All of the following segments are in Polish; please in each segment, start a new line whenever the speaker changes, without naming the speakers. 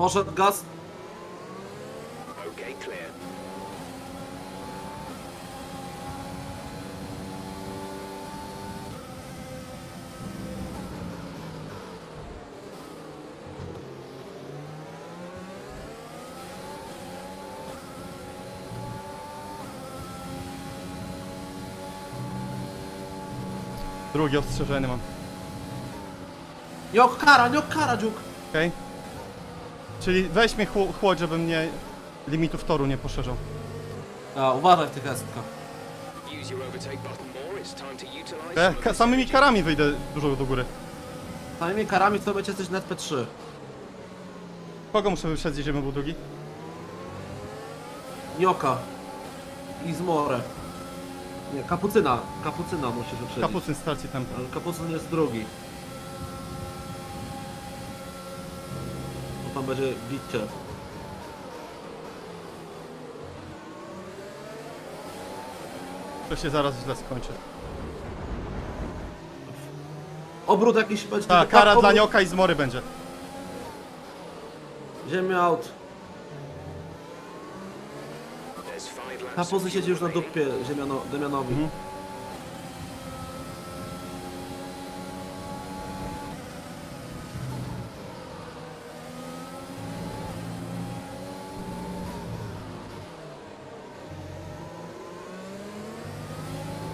Poszedł gaz.
Okay, clear.
Drugie ostrzeżenie mam.
Niok kara, niok kara, dziuk.
Okej? Czyli weź mnie chł- chłodź, żebym mnie limitów toru nie poszerzał.
A, uważaj w tych estkach.
Use your overtake button more. It's time to utilize.
Ja ka- samymi karami wyjdę dużo do góry.
Samymi karami to będzie coś na SP3.
Kogo muszę wyprzedzić, żebym był drugi?
Nioka. I zmorę. Nie, kapucyna. Kapucyna musisz wyprzedzić.
Kapucyn straci tempo.
Ale kapucyn jest drugi. Bo tam będzie bicie.
To się zaraz źle skończy.
Obrót jakiś będzie.
Ta,
tylko
kara
obrót.
dla nioka i zmory będzie.
Ziemia out.
Of
siedzi
fuel
już na dupie Ziemiano, Demianowi.
Mhm.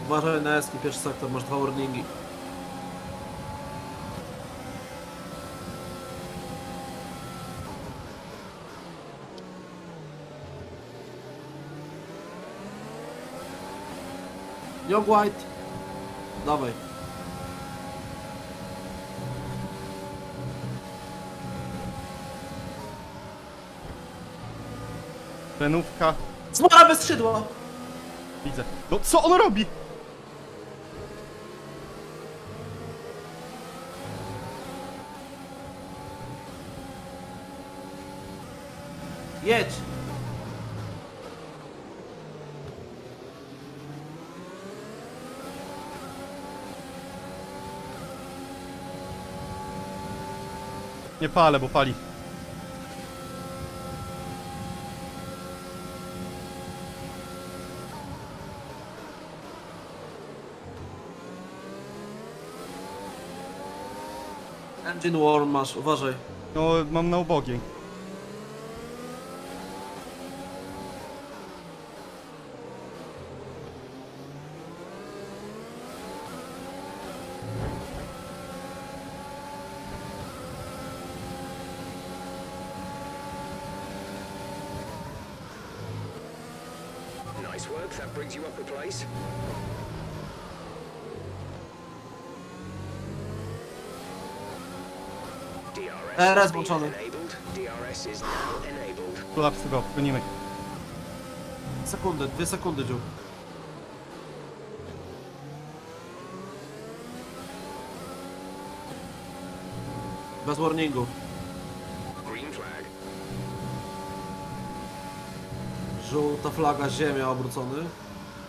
Uważaj na eski, pierwszy sektor, masz dwa warningi. Young White. Dawaj.
Renówka.
Zmora bez skrzydła!
Widzę. No co on robi?
Jedź!
Nie palę, bo pali.
Engine warm masz, uważaj.
No, mam na ubogiej.
Nice work. That brings you up a place. DRS
RS
has been
włączony.
enabled. DRS is now enabled.
Kolapsy go, gonimy.
Sekundy, dwie sekundy, dziób. Bez warningu. Żółta flaga, ziemia obrócony.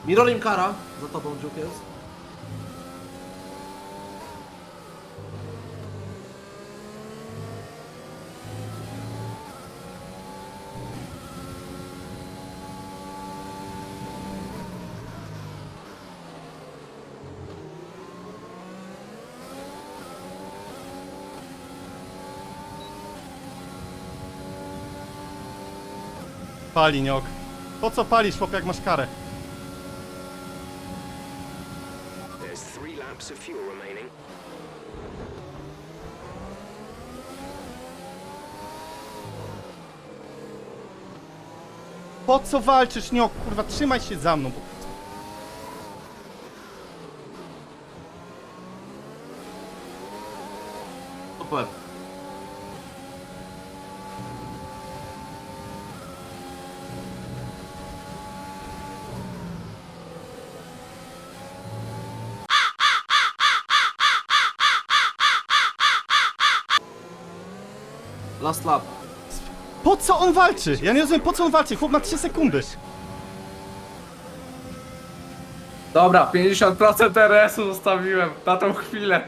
Mirolim kara, za tobą dziób jest.
Pali niok. Po co palisz, chłop, jak masz karę?
There's three laps of fuel remaining.
Po co walczysz, niok? Kurwa, trzymaj się za mną. bo-
Super. Last lap.
Po co on walczy? Ja nie rozumiem, po co on walczy? Chłop ma 3 sekundy.
Dobra, 50% RS-u zostawiłem na tą chwilę.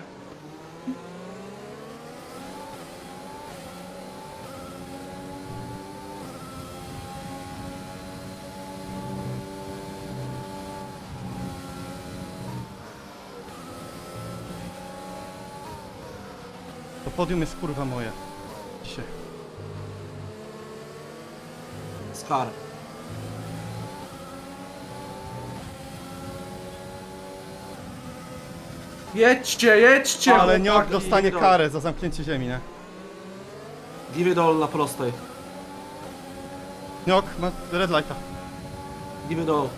To podium jest kurwa moje. Dzisiaj.
Skar.
Jedźcie, jedźcie!
Ale Niok
chłopaki.
dostanie
idą.
karę za zamknięcie ziemi, nie?
All na prostej.
Niok ma red lighta.
It all.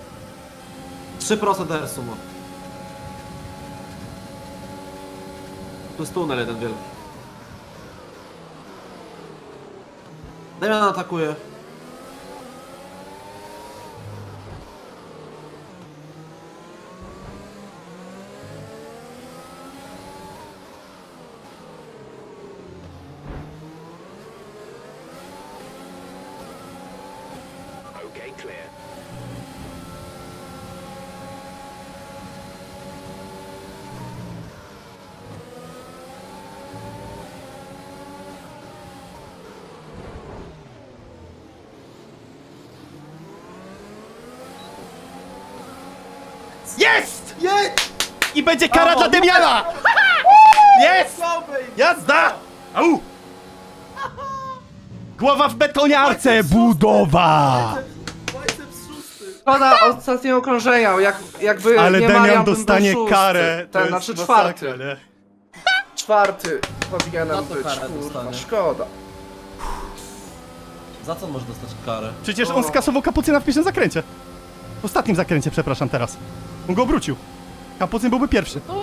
3% RS-u ma. Tu jest tunel jeden wielki. Damian atakuje.
Okay, clear.
Jest!
Jedź!
I będzie kara dla Demiana! Jest! Jazda! Au! Głowa w betoniarce! Budowa!
Biceps szósty!
Szkoda ostatniego okrążenia, jak, jakby
Ale
nie
Demian
Marian bym
dostanie
był szósty.
karę. to
Ten,
jest
znaczy
masakra,
czwarty.
nie?
Czwarty powinienem
Za to
być,
karę
kurwa,
dostanie.
szkoda.
Za co może dostać karę?
Przecież on skasował kapucyna w pierwszym zakręcie. W ostatnim zakręcie, przepraszam teraz. On go obrócił. Kapucyn byłby pierwszy.
No,